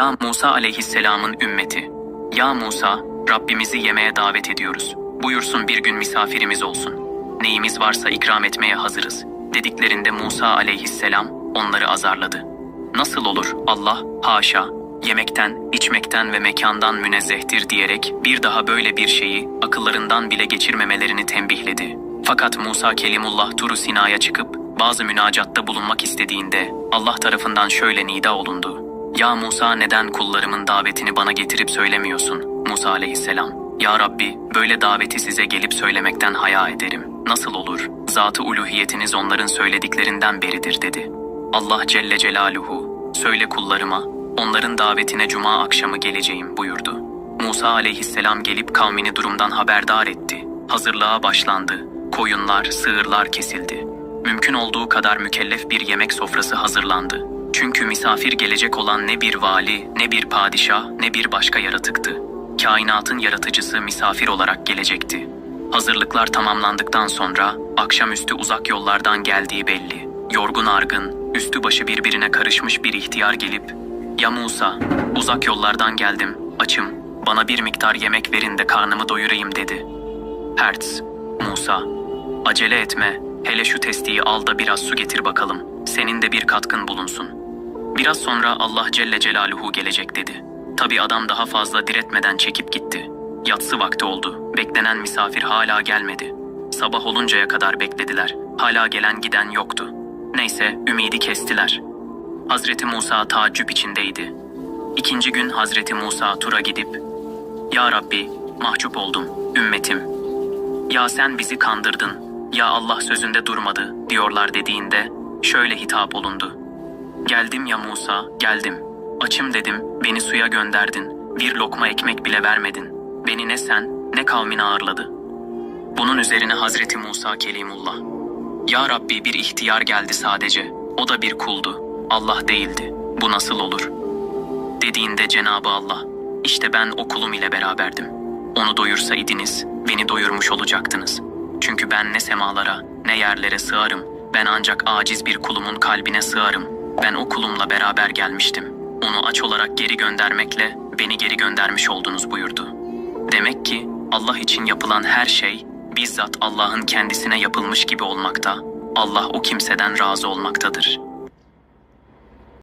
Ya Musa aleyhisselamın ümmeti. Ya Musa, Rabbimizi yemeğe davet ediyoruz. Buyursun bir gün misafirimiz olsun. Neyimiz varsa ikram etmeye hazırız. Dediklerinde Musa aleyhisselam onları azarladı. Nasıl olur Allah, haşa, yemekten, içmekten ve mekandan münezzehtir diyerek bir daha böyle bir şeyi akıllarından bile geçirmemelerini tembihledi. Fakat Musa Kelimullah Turu Sina'ya çıkıp bazı münacatta bulunmak istediğinde Allah tarafından şöyle nida olundu. Ya Musa neden kullarımın davetini bana getirip söylemiyorsun? Musa aleyhisselam. Ya Rabbi böyle daveti size gelip söylemekten haya ederim. Nasıl olur? Zatı uluhiyetiniz onların söylediklerinden beridir dedi. Allah Celle Celaluhu, söyle kullarıma, onların davetine cuma akşamı geleceğim buyurdu. Musa aleyhisselam gelip kavmini durumdan haberdar etti. Hazırlığa başlandı. Koyunlar, sığırlar kesildi. Mümkün olduğu kadar mükellef bir yemek sofrası hazırlandı. Çünkü misafir gelecek olan ne bir vali, ne bir padişah, ne bir başka yaratıktı. Kainatın yaratıcısı misafir olarak gelecekti. Hazırlıklar tamamlandıktan sonra akşamüstü uzak yollardan geldiği belli. Yorgun argın, üstü başı birbirine karışmış bir ihtiyar gelip ''Ya Musa, uzak yollardan geldim, açım, bana bir miktar yemek verin de karnımı doyurayım.'' dedi. Hertz, Musa, acele etme, hele şu testiyi al da biraz su getir bakalım, senin de bir katkın bulunsun. Biraz sonra Allah Celle Celaluhu gelecek dedi. Tabi adam daha fazla diretmeden çekip gitti. Yatsı vakti oldu, beklenen misafir hala gelmedi. Sabah oluncaya kadar beklediler, hala gelen giden yoktu. Neyse, ümidi kestiler. Hazreti Musa taaccüp içindeydi. İkinci gün Hazreti Musa Tur'a gidip, Ya Rabbi, mahcup oldum, ümmetim, ya sen bizi kandırdın, ya Allah sözünde durmadı diyorlar dediğinde şöyle hitap olundu. Geldim ya Musa, geldim. Açım dedim, beni suya gönderdin. Bir lokma ekmek bile vermedin. Beni ne sen, ne kavmin ağırladı. Bunun üzerine Hazreti Musa Kelimullah. Ya Rabbi bir ihtiyar geldi sadece. O da bir kuldu. Allah değildi. Bu nasıl olur? Dediğinde Cenabı Allah, işte ben o kulum ile beraberdim. Onu doyursaydınız, beni doyurmuş olacaktınız. Çünkü ben ne semalara, ne yerlere sığarım. Ben ancak aciz bir kulumun kalbine sığarım. Ben o kulumla beraber gelmiştim. Onu aç olarak geri göndermekle beni geri göndermiş oldunuz buyurdu. Demek ki Allah için yapılan her şey bizzat Allah'ın kendisine yapılmış gibi olmakta. Allah o kimseden razı olmaktadır.''